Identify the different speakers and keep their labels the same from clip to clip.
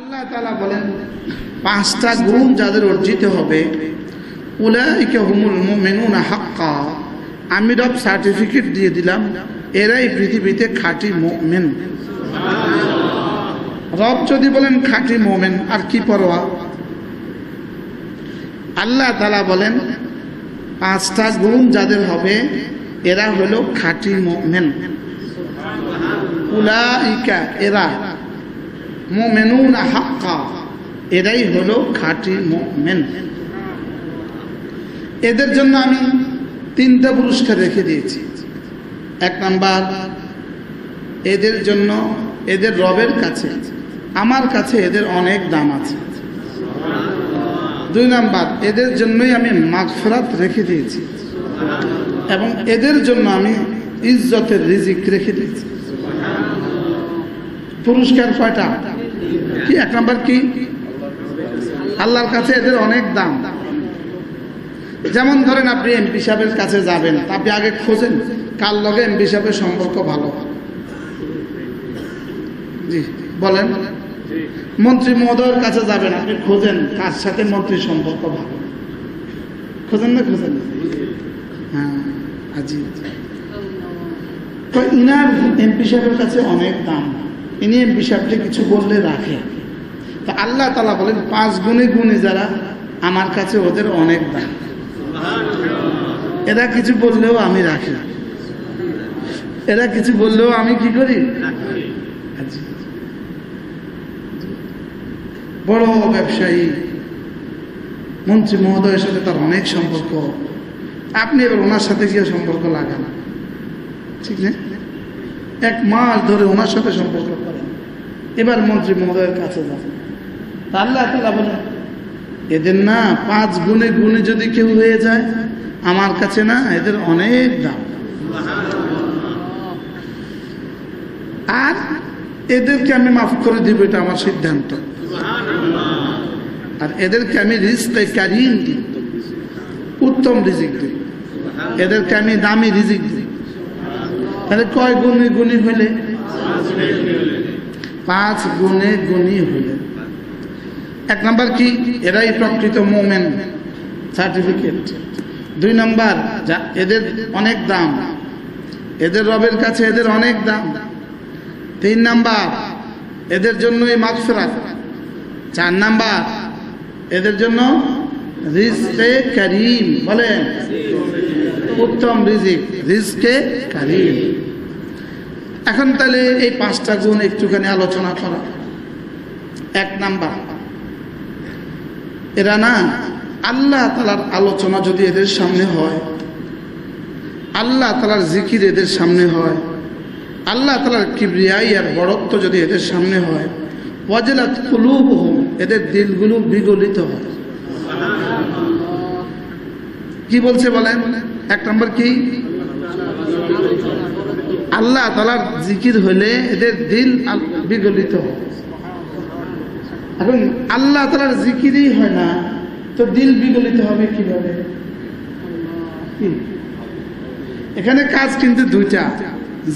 Speaker 1: আল্লাহ তালা বলেন, পাঁচটা গুণ যাদের অর্জিত হবে হাক্কা। আমি রব সার্টিফিকেট দিয়ে দিলাম, এরাই পৃথিবীতে খাঁটি মোমেন। রব যদি বলেন খাঁটি মোমেন, আর কি পরোয়া? আল্লাহ তালা বলেন, পাঁচটা গুণ যাদের হবে, এরা হলো খাঁটি মোমেন। উলাইকা, এরা এরাই হলো খাঁটি মোমেন। এদের জন্য আমি তিনটা পুরস্কার রেখে দিয়েছি। এক নাম্বার, এদের জন্য এদের রবের কাছে, আমার কাছে এদের অনেক দাম আছে। দুই নাম্বার, এদের জন্যই আমি মাগফরাত রেখে দিয়েছি। এবং এদের জন্য আমি ইজ্জতের রিজিক রেখে দিয়েছি। পুরস্কার কয়টা? কি? এক নাম্বার কি? আল্লাহর কাছে এদের অনেক দাম। যেমন ধরেন আপনি এমপি সাহেবের কাছে যাবেন, আপনি আগে খোঁজেন কার লগে এমপি সাহেবের সম্পর্ক ভালো। জি, বলেন। মন্ত্রী মহোদয়ের কাছে যাবেন, আপনি খোঁজেন কার সাথে মন্ত্রীর সম্পর্ক ভালো। খোঁজেন না, খোঁজেন? হ্যাঁ আজি। তো ইনার এমপি সাহেবের কাছে অনেক দাম। ইনি এমপি সাহেবকে কিছু বললে রাখে। তো আল্লাহ তালা বলেন, পাঁচ গুণে গুণে যারা আমার কাছে ওদের অনেক দাম এরা কিছু বললেও আমি রাখি এরা কিছু বললেও আমি কি করি। বড় ব্যবসায়ী, মন্ত্রী মহোদয়ের সাথে তার অনেক সম্পর্ক। আপনি এবার ওনার সাথে গিয়ে সম্পর্ক লাগান। ঠিক না? এক মাস ধরে ওনার সাথে সম্পর্ক করেন। এবার মন্ত্রী মহোদয়ের কাছে যান। আল্লাহ তালা এদের না পাঁচ গুণে গুণে যদি কেউ হয়ে যায়, আমার কাছে না এদের অনেক দাম। আর এদেরকে আমি মাফ করে দিব, এটা আমার সিদ্ধান্ত। আর এদেরকে আমি রিস্কে কারিম দিই, উত্তম রিজিক দিই। এদেরকে আমি দামি রিজিক দিই। তাহলে কয় গুণে গুণী হলে পাঁচ গুণে গুণী হইলে। এক নাম্বার কি? এরাই প্রকৃত মোমেন। সার্টিফিকেট দুই নাম্বার এদের অনেক দাম। এদের রবের কাছে এদের অনেক দাম। তিন নাম্বার, এদের জন্যই মাগফিরাত। চার নাম্বার, এদের জন্য রিজকে করিম। বলেন, উত্তম রিজিক, রিজকে করিম। এখন তাহলে এই পাঁচটা গুণ একটুখানি আলোচনা করা। এক নাম্বার এরা না? আল্লাহ তালার আলোচনা যদি এদের সামনে হয়, আল্লাহ তালার জিকির এদের সামনে হয়, আল্লাহ তালার কিবরিয়াই আর বড়ত্ব যদি এদের সামনে হয়, ওয়াজেলাত কুলুব এদের দিলগুলো বিগলিত হয়। কি বলছে বলেন? এক নম্বর কি? আল্লাহ তালার জিকির হলে এদের দিল বিগলিত হয়। এখন আল্লাহ তালার জিকিরই হয় না। তো দিল বিগলিত হবে কীভাবে? এখানে কাজ কিন্তু দুইটা,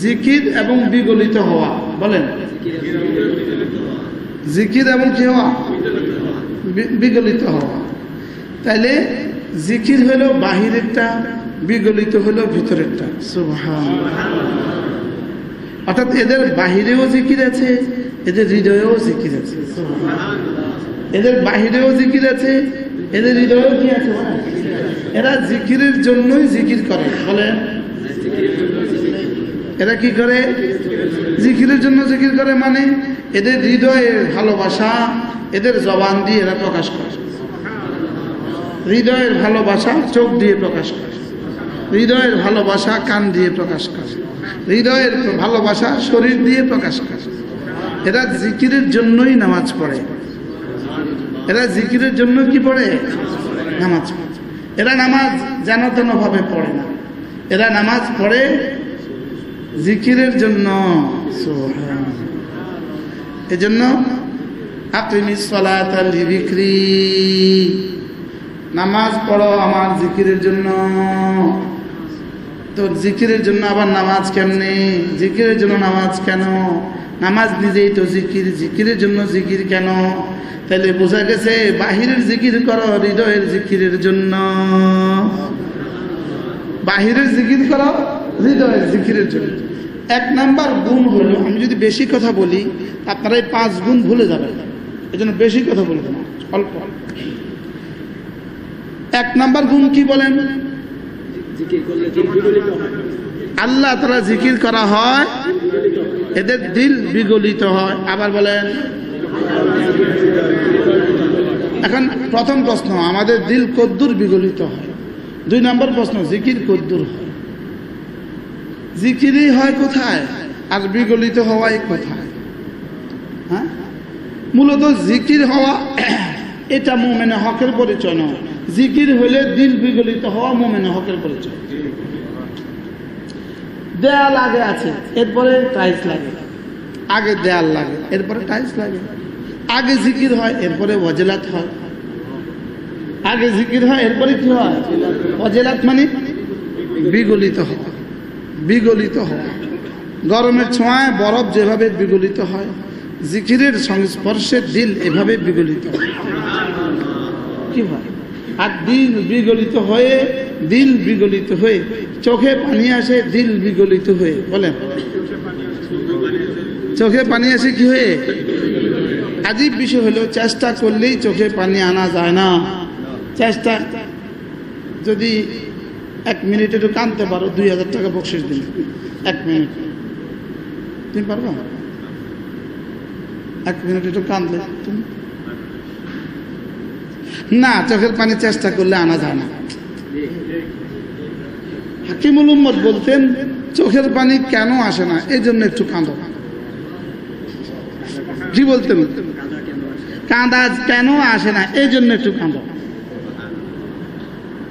Speaker 1: জিকির এবং বিগলিত হওয়া। বলেন। জিকির এবং কি হওয়া? বিগলিত হওয়া। তাইলে জিকির হলো বাহিরেরটা, বিগলিত হলো ভিতরেরটা। সুবহান অর্থাৎ এদের বাহিরেও জিকির আছে এদের হৃদয়েও জিকির আছে। এদের বাহিরেও জিকির আছে, এদের হৃদয়েও কি আছে? এরা জিকিরের জন্যই জিকির করে বলে এরা কি করে? জিকিরের জন্য জিকির করে মানে এদের হৃদয়ের ভালোবাসা, এদের জবান দিয়ে এরা প্রকাশ করে। হৃদয়ের ভালোবাসা চোখ দিয়ে প্রকাশ করে। হৃদয়ের ভালোবাসা কান দিয়ে প্রকাশ করে। হৃদয়ের ভালোবাসা শরীর দিয়ে প্রকাশ করে। এরা জিকিরের জন্যই নামাজ পড়ে। এরা জিকিরের জন্য কি পড়ে? নামাজ এরা নামাজ জানাতন ভাবে পড়ে না। এরা নামাজ পড়ে জিকিরের জন্য। এজন্য লিযিকরি। নামাজ পড়ো আমার জিকিরের জন্য। তো জিকিরের জন্য আবার নামাজ কেমনে? জিকিরের জন্য নামাজ কেন? নামাজ নিজেই তো জিকির জিকিরের জন্য জিকির কেন? তাহলে বোঝা গেছে বাহিরের জিকির করো হৃদয়ের জিকিরের জন্য। বাহিরের জিকির করো হৃদয়ের জিকিরের জন্য। এক নাম্বার গুণ হলো আমি যদি বেশি কথা বলি আপনারা এই পাঁচ গুণ ভুলে যাবেন। এই জন্য বেশি কথা বলব না অল্প। অল্প এক নাম্বার গুণ কি বলেন? আল্লাহ তারা জিকির করা হয়। এদের দিল বিগলিত হয়। আবার বলেন, এখন প্রথম প্রশ্ন, আমাদের দিল কদ্দুর বিগলিত হয়। দুই নম্বর প্রশ্ন, জিকির কদ্দুর হয়। জিকিরই হয় কোথায়? আর বিগলিত হওয়াই কোথায়? হ্যাঁ? মূলত জিকির হওয়া, এটা মোমেনে হকের পরিচয় নয়। জিকির হলে দিল বিগলিত হওয়া মোমেনে হকের পরিচয়। দেয়াল আগে আছে এরপরে টাইলস লাগে। আগে দেয়াল লাগে এরপরে টাইলস লাগে। আগে জিকির হয় এরপরে ওয়াজেলাত হয়। আগে জিকির হয় এরপরে কি হয়? ওয়াজেলাত মানে বিগলিত হওয়া। বিগলিত হওয়া। গরমের ছোঁয়ায় বরফ যেভাবে বিগলিত হয় জিকিরের সংস্পর্শে দিল এভাবে বিগলিত হয়। কি হয়? আর দিল বিগলিত হয়ে দিল বিগলিত হয়ে, চোখে পানি আসে, দিল বিগলিত হয়ে। বলেন। চোখে পানি আসে কি হয়ে? আজীব বিষয় হলো, চেষ্টা করলেই চোখে পানি আনা যায় না। চেষ্টা যদি এক মিনিট একটু কানতে পারো, দুই হাজার টাকা বকশিস দিন। এক মিনিট। তুমি পারবা? এক মিনিট একটু কাঁদলে তুমি? না, চোখের পানি চেষ্টা করলে আনা যায় না। হাকিমুল উম্মদ বলতেন, চোখের পানি কেন আসে না? এই জন্য একটু কাঁদো। কি বলতেন, কাঁদা কেন আসে না? এই জন্য একটু কাঁদো।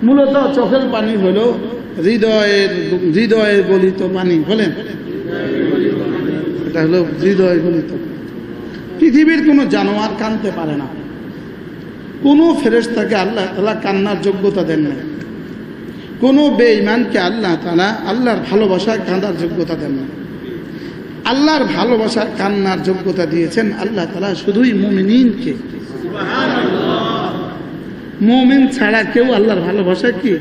Speaker 1: মূলত চোখের পানি হলো হৃদয়ের হৃদয়ের গলিত পানি, বলেন। এটা হলো হৃদয় গলিত। পৃথিবীর কোনো জানোয়ার কানতে পারে না। কোনো ফেরেশতাকে আল্লাহ আল্লাহ কান্নার যোগ্যতা দেন না কোনো বেঈমানকে আল্লাহ তালা আল্লাহর ভালোবাসায় কাঁদার যোগ্যতা দেন না। আল্লাহর ভালোবাসা কান্নার যোগ্যতা দিয়েছেন আল্লাহ তালা শুধুই মুমিনকে। মুমিন ছাড়া কেউ আল্লাহর ভালোবাসায় কি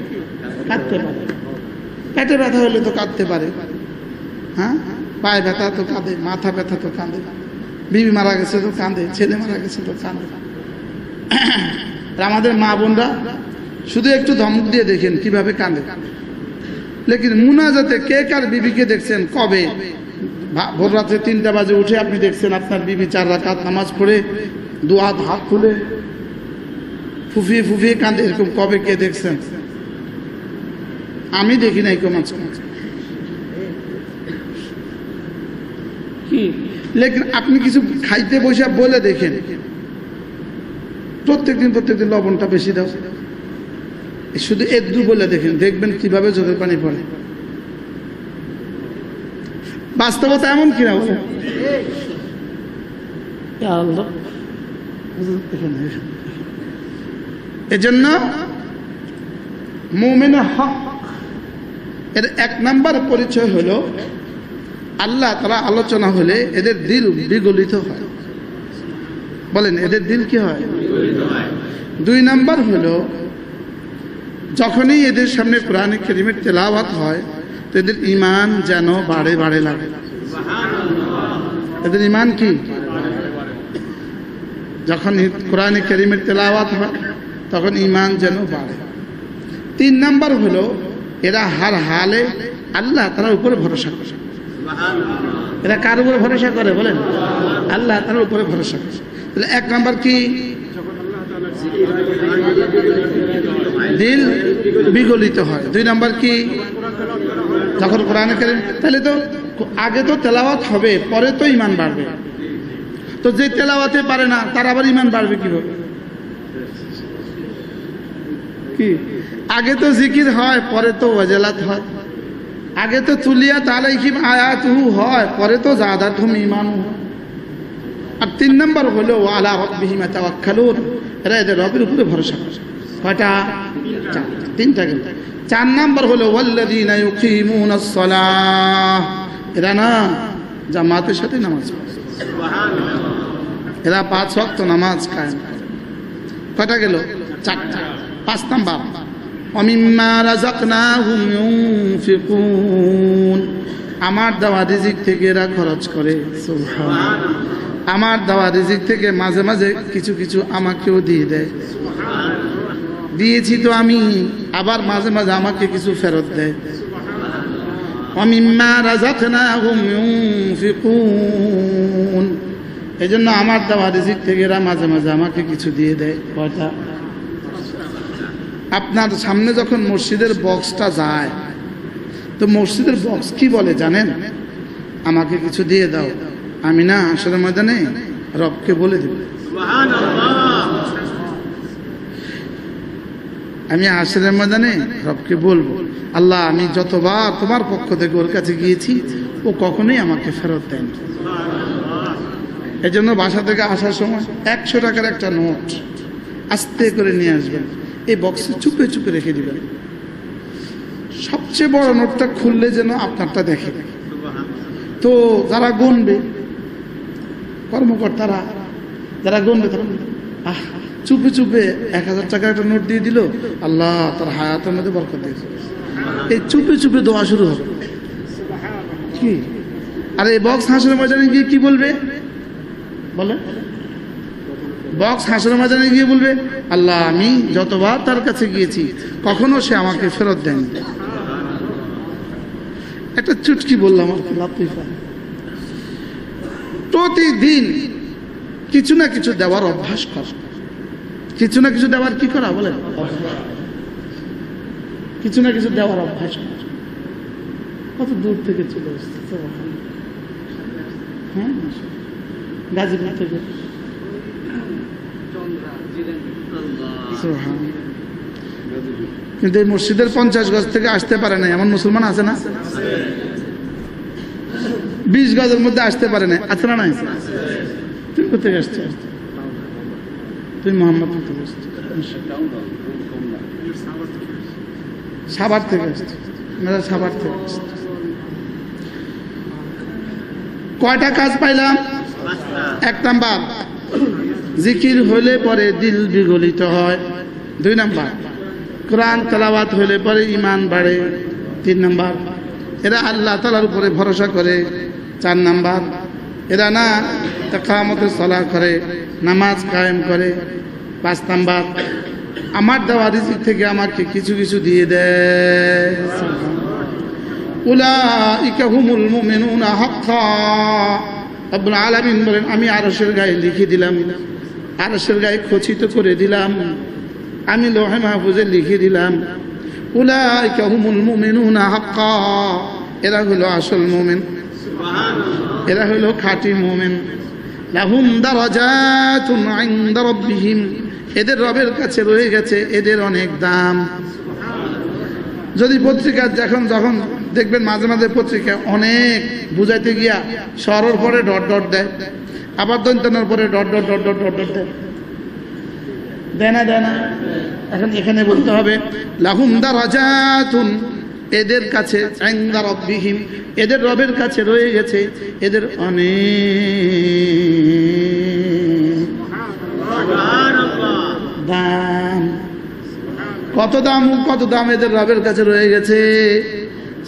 Speaker 1: কাঁদতে পারে? পেটে ব্যথা হলে তো কাঁদতে পারে। হ্যাঁ? পায়ে ব্যথা তো কাঁদে, মাথা ব্যথা তো কাঁদে। বিবি মারা গেছে তো কাঁদে, ছেলে মারা গেছে তো কাঁদে। আমাদের মা বোনরা শুধু একটু ধমক দিয়ে দেখেন কীভাবে কাঁদে। লেকিন মুনাজাতে কে কার বিবিকে দেখছেন? কবে? ভোর রাত্রে তিনটা বাজে উঠে আপনি দেখছেন আপনার বিবি চার রাকাত নামাজ পড়ে দু হাত হাত খুলে ফুফিয়ে ফুফিয়ে কাঁদে, এরকম কবে কে দেখছেন? আমি দেখি নাই মাঝে। কি? লেকিন আপনি কিছু খাইতে বসে বলে দেখেন। প্রত্যেকদিন প্রত্যেকদিন লবণটা বেশি দাও। শুধু একদু বলে দেখেন দেখবেন কীভাবে চোখের পানি পড়ে। বাস্তবতা এমন কিনা বলে আল্লাহ। এজন্য মোমেনে হক এর এক নাম্বার পরিচয় হলো আল্লাহ তারা আলোচনা হলে এদের দিল বিগলিত হয়। বলেন এদের দিল কি হয়। দুই নাম্বার হলো যখনই এদের সামনে কোরআন করিমের তেলাওয়াত হয়, তো এদের ইমান যেন বাড়ে বাড়ে লাগে। এদের ইমান কি? যখন কোরআন করিমের তেলাওয়াত হয়, তখন ইমান যেন বাড়ে। তিন নাম্বার হলো, এরা হার হালে আল্লাহ তার উপরে ভরসা করে। এরা কার উপরে ভরসা করে বলেন? আল্লাহ তার উপরে ভরসা করে। তাহলে এক নাম্বার কি? দিল বিগলিত হয়। দুই নাম্বার কি? যখন কোরআনে করেন তাহলে তো আগে তো তেলাওয়াত হবে, পরে তো ইমান বাড়বে। তো যে তেলাওয়াতে পারে না, তার আবার ইমান বাড়বে কীভাবে? কি? আগে তো জিকির হয়, পরে তো ওয়াজেলাত হয়। আগে তো তুলিয়া তালাইহিম আয়াতুহু হয়, পরে তো জাদাতুহুম ঈমানু আর তিন নম্বর হলো আলা রাব্বিহিম তাওয়াক্কালুন এরা এদের রবের উপরে ভরসা করে। কয়টা? তিনটা গেল চার নাম্বার হলো, ওয়াল্লাযীনা ইউকিমুনাস সালাহ এরা না জামাতের সাথে নামাজ পড়ে। এরা পাঁচ ওয়াক্ত নামাজ কায়েম করে। কয়টা গেল? চারটা। পাঁচ নাম্বার। অমিম্মা রাজাকনাহুম ইউনফিকুন আমার দেওয়া রিজিক থেকে এরা খরচ করে। সুবহান আমার দেওয়া রিজিক থেকে মাঝে মাঝে কিছু কিছু আমাকেও দিয়ে দেয়। দিয়েছি তো আমি, আবার মাঝে মাঝে আমাকে কিছু ফেরত দেয়। এই জন্য আমার দেওয়া রিজিক থেকে এরা মাঝে মাঝে আমাকে কিছু দিয়ে দেয়। কয়টা? আপনার সামনে যখন মসজিদের বক্সটা যায়, তো মসজিদের বক্স কি বলে জানেন? আমাকে কিছু দিয়ে দাও। আমি না আসলে ময়দানে রবকে বলে দেব। আমি আসরের ময়দানে রবকে বলব, আল্লাহ, আমি যতবার তোমার পক্ষ থেকে ওর কাছে গিয়েছি, ও কখনোই আমাকে ফেরত দেয়নি। এই জন্য বাসা থেকে আসার সময় একশো টাকার একটা নোট আস্তে করে নিয়ে আসবেন। এই বক্সে চুপে চুপে রেখে দিবেন। সবচেয়ে বড় নোটটা খুললে যেন আপনারটা দেখে। তো যারা গুনবে কর্মকর্তারা, যারা গুনবে তারা চুপে চুপে এক হাজার টাকা একটা নোট দিয়ে দিল, আল্লাহ তার হায়াতের মধ্যে বরকত দিয়েছে। এই চুপে চুপে দোয়া শুরু হবে। কি? আর এই বক্স হাসির ময়দানে গিয়ে কি বলবে? বলে বক্স হাসির ময়দানে গিয়ে বলবে, আল্লাহ, আমি যতবার তার কাছে গিয়েছি, কখনো সে আমাকে ফেরত দেয়নি। একটা চুটকি বললাম আর কি লাতিফা প্রতিদিন কিছু না কিছু দেওয়ার অভ্যাস কর। কিছু না কিছু দেওয়ার কি করা বলে কিছু না কিছু দেওয়ার অভ্যাস কর। কত দূর থেকে চলে হ্যাঁ থেকে। কিন্তু এই মসজিদের পঞ্চাশ গজ থেকে আসতে পারে না এমন মুসলমান আছে না? বিশ গজের মধ্যে আসতে পারে না আছে না নাই? তুই কোথেকে আসছে তুই মোহাম্মদ। সাভার থেকে আসছে সাভার থেকে কয়টা কাজ পাইলাম? এক নাম্বার, জিকির হলে পরে দিল বিগলিত হয়। দুই নাম্বার, কোরআন তালাবাত হলে পরে ইমান বাড়ে। তিন নাম্বার, এরা আল্লাহ তালার উপরে ভরসা করে। চার নাম্বার। এরা না কামতে সলা করে, নামাজ কায়েম করে। পাঁচ নাম্বার, আমার দেওয়া রিজিক থেকে আমাকে কিছু কিছু দিয়ে দেয়। আলামিন বলেন, আমি আরশের গায়ে লিখে দিলাম। আরশের গায়ে খচিত করে দিলাম। আমি লোহে মাহফুজে লিখে দিলাম। উলাইকা হুমুল মুমিনুনা হাক্কা। এরা হলো আসল মুমিন। এরা হলো খাঁটি মুমিন। লাহুম দারাজাতুন ইনদা রাব্বিহিম। এদের রবের কাছে রয়ে গেছে এদের অনেক দাম। যদি পত্রিকা যখন যখন দেখবেন মাঝে মাঝে পত্রিকা অনেক বুঝাইতে গিয়া সরর পরে ডট ডট দেয়, আবার দন্তনের পরে dot dot dot dot dot dot দেয়। দেয় না দেয় না। এখন এখানে বলতে হবে, লাহুম দারাজাতুন এদের কাছে রাব্বিহিম, এদের রবের কাছে রয়ে গেছে এদের অনেক দাম। কত দাম কত দাম এদের রবের কাছে রয়ে গেছে।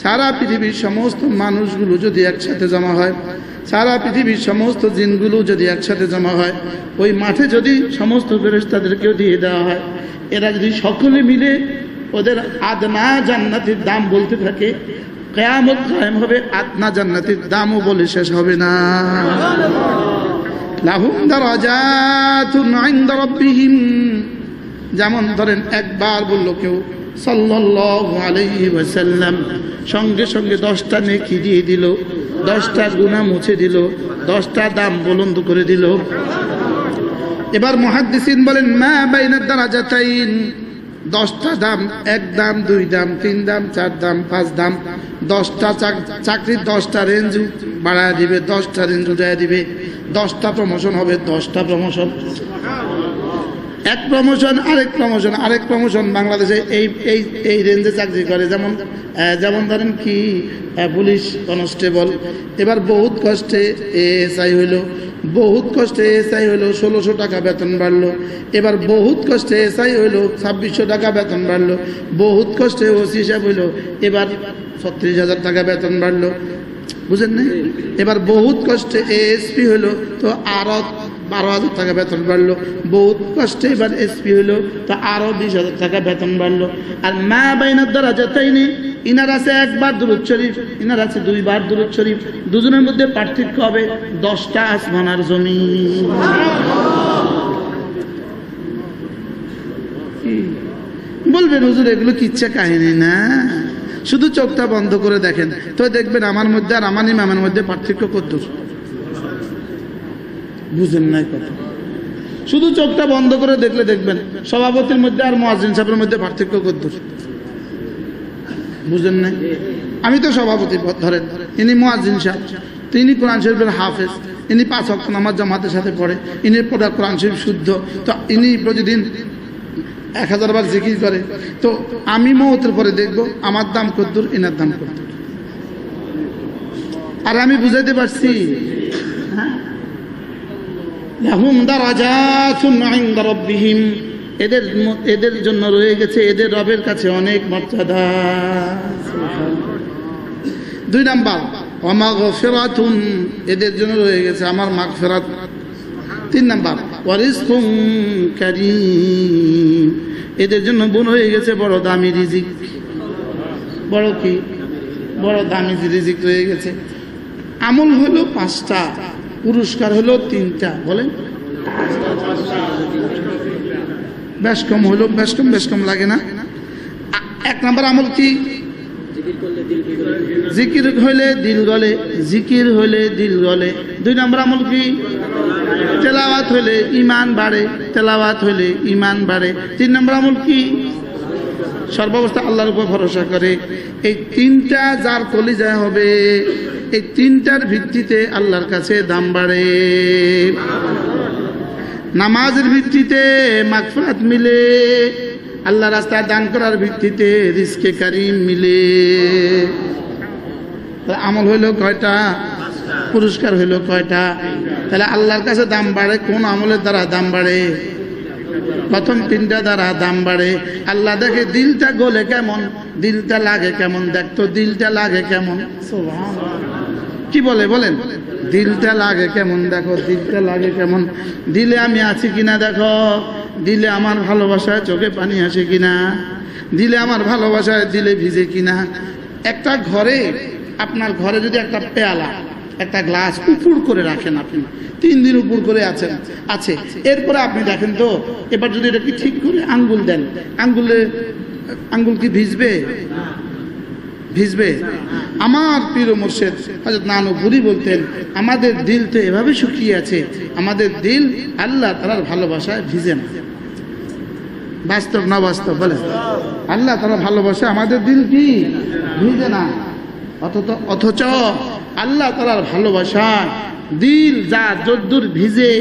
Speaker 1: সারা পৃথিবীর সমস্ত মানুষগুলো যদি একসাথে জমা হয়, সারা পৃথিবীর সমস্ত জিনগুলো যদি একসাথে জমা হয়, ওই মাঠে যদি সমস্ত ফেরেশতাদেরকেও দিয়ে দেওয়া হয়, এরা যদি সকলে মিলে ওদের আদনা জান্নাতের দাম বলতে থাকে, কেয়ামত কায়েম হবে, আদনা জান্নাতির দামও বলে শেষ হবে না। যেমন ধরেন একবার বলল কেউ ওয়াসাল্লাম, সঙ্গে সঙ্গে দশটা নেকি দিয়ে দিল, দশটা গুনাহ মুছে দিল, দশটা দাম বুলন্দ করে দিল। এবার মুহাদ্দিসিন বলেন, মা বাইনাদ দারাজাতাইন? দশটা দাম, এক দাম, দুই দাম, তিন দাম, চার দাম, পাঁচ দাম। দশটা চাক- চাকরির দশটা রেঞ্জ, বাড়ায় দিবে, দশটা রেঞ্জ উঠায় দিবে। দশটা প্রমোশন হবে, দশটা প্রমোশন এক প্রমোশন আরেক প্রমোশন আরেক প্রমোশন বাংলাদেশে এই এই এই রেঞ্জে চাকরি করে। যেমন যেমন ধরেন কি পুলিশ কনস্টেবল এবার বহুত কষ্টে এএসআই হইল, বহুত কষ্টে এসআই হইল, ষোলোশো টাকা বেতন বাড়লো। এবার বহুত কষ্টে এসআই হইল, ছাব্বিশশো টাকা বেতন বাড়লো। বহুত কষ্টে ওসি সাহেব হইল, এবার ছত্রিশ হাজার টাকা বেতন বাড়লো। বুঝেন না এবার বহুত কষ্টে এএসপি হলো তো আরও বারো হাজার টাকা বেতন বাড়লো। বহুত কষ্টে এবার এসপি হলো তা আরও বিশ হাজার টাকা বেতন বাড়লো। আর মা বাইনার দ্বারা যেতেই নেই ইনার আছে একবার দুরুদ শরীফ, ইনার আছে দুইবার দুরুদ শরীফ। দুজনের মধ্যে পার্থক্য হবে দশটা আসমান আর জমি। বলবেন, হুজুর, এগুলো কিচ্ছা কাহিনী? না। শুধু চোখটা বন্ধ করে দেখেন। তো দেখবেন, আমার মধ্যে আর আমার ইমামের মধ্যে পার্থক্য কদ্দুর? বুঝেন নাই কথা শুধু চোখটা বন্ধ করে দেখলে দেখবেন, সভাপতির মধ্যে আর মহাজিন সাহেবের মধ্যে পার্থক্য কদ্দুর। বুঝেন নাই? আমি তো সভাপতি ধরেন, ইনি মুয়াজ্জিন সাহেব, তিনি কোরআন শরীফের হাফেজ, ইনি পাঁচ অক্ট নামাজ জামাতের সাথে পড়ে, ইনি পড়া কোরআন শরীফ শুদ্ধ, তো ইনি প্রতিদিন এক হাজার বার জিকির করে। তো আমি মহতের পরে দেখব আমার দাম কদ্দুর, ইনার দাম কদ্দুর। আর আমি বুঝাইতে পারছি? এদের এদের জন্য রয়ে গেছে, এদের রবের কাছে অনেক মর্যাদা। দুই নাম্বার অমাগফিরাতুন এদের জন্য রয়ে গেছে আমার মাগফিরাত। তিন নাম্বার ওয়ারিজকুম কারীম। এদের জন্য বোন হয়ে গেছে, বড় দামি রিজিক। বড় কি? বড় দামি রিজিক রয়ে গেছে। আমল হলো পাঁচটা। পুরস্কার হলো তিনটা, বলেন। বেশ কম হলো, বেশ কম বেশ কম লাগে না। এক নাম্বার আমল কি? জিকির হইলে দিল গলে, জিকির হইলে দিল গলে। দুই নম্বর আমল কি? তেলাওয়াত হইলে ইমান বাড়ে, তেলাওয়াত হইলে ইমান বাড়ে। তিন নম্বর আমল কি? সর্বাবস্থা আল্লাহর উপর ভরসা করে। এই তিনটা যার কলিজায় হবে এই তিনটার ভিত্তিতে আল্লাহর কাছে দাম বাড়ে। নামাজের ভিত্তিতে মাগফিরাত মিলে, আল্লাহ রাস্তায় দান করার ভিত্তিতে রিস্কে কারিম মিলে। আমল হইল কয়টা? পুরস্কার হইল কয়টা? তাহলে আল্লাহর কাছে দাম বাড়ে, কোন আমলের দ্বারা দাম বাড়ে? প্রথম তিনটা দ্বারা দাম বাড়ে। আল্লাহ দেখে দিলটা গলে কেমন, দিলটা লাগে কেমন, দেখতো দিলটা লাগে কেমন। সুবহানাল্লাহ। কি বলে, বলেন? দিলটা লাগে কেমন? দেখো, দিলটা লাগে কেমন? দিলে আমি আছি কিনা, দেখো? দিলে আমার ভালোবাসায় চোখে পানি আসে কিনা? দিলে আমার ভালোবাসায় দিলে ভিজে কিনা? একটা ঘরে, আপনার ঘরে যদি একটা পেয়ালা, একটা গ্লাস উপর করে রাখেন আপনি, তিন দিন উপর করে আছেন, আছে। এরপরে আপনি দেখেন তো, এবার যদি এটা কি ঠিক করে আঙ্গুল দেন, আঙ্গুলে, আঙ্গুল কি ভিজবে? ভিজবে। আমার প্রিয় মোর্শেদ হজরত নানু বুড়ি বলতেন, আমাদের দিল তো এভাবে শুকিয়ে আছে, আমাদের দিল আল্লাহ তালার ভালোবাসায় ভিজে না। বাস্তব না বাস্তব বলে আল্লাহ তালা ভালোবাসা আমাদের দিল কি? ভিজে না। অথচ অথচ আল্লাহ তালার ভালোবাসায় দিল যা যদ্দুর ভিজে,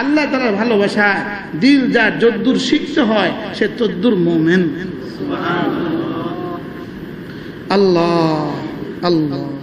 Speaker 1: আল্লাহ তালার ভালোবাসায় দিল যা যদ্দুর সিক্ত হয়, সে তদ্দুর মোমেন। আল্লাহ আল্লাহ